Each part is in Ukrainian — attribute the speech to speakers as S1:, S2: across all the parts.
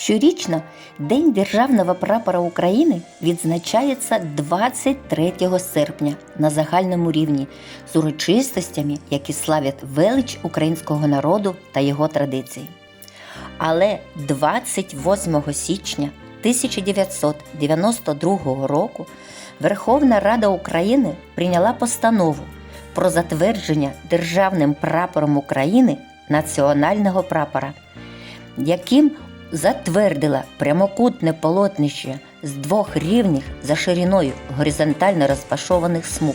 S1: Щорічно День Державного прапора України відзначається 23 серпня на загальному рівні з урочистостями, які славять велич українського народу та його традицій. Але 28 січня 1992 року Верховна Рада України прийняла постанову про затвердження державним прапором України національного прапора, яким затвердила прямокутне полотнище з двох рівних за шириною горизонтально розташованих смуг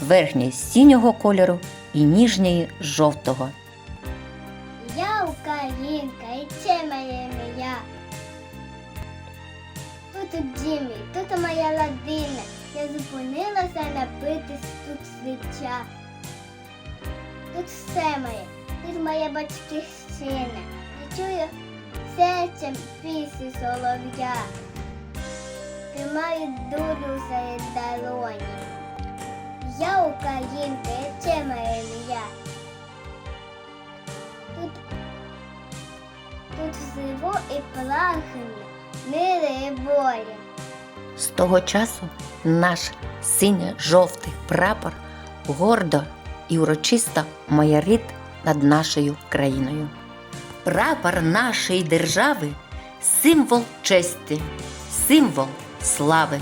S1: верхньої синього кольору і нижньої жовтого.
S2: Я українка, і це моє ім'я. Тут дім тут моя ладина. Я зупинилася напитись тут свіча. Тут все моє, тут моя батьківщина. Я чую серцем пісні солов'я. Тримаю долю серед долоні. Я українка, це моє ім'я. Тут, тут живо і прагне, мири і волі.
S1: З того часу наш синьо-жовтий прапор гордо і урочисто майорить над нашою країною. Прапор нашої держави символ честі, символ слави.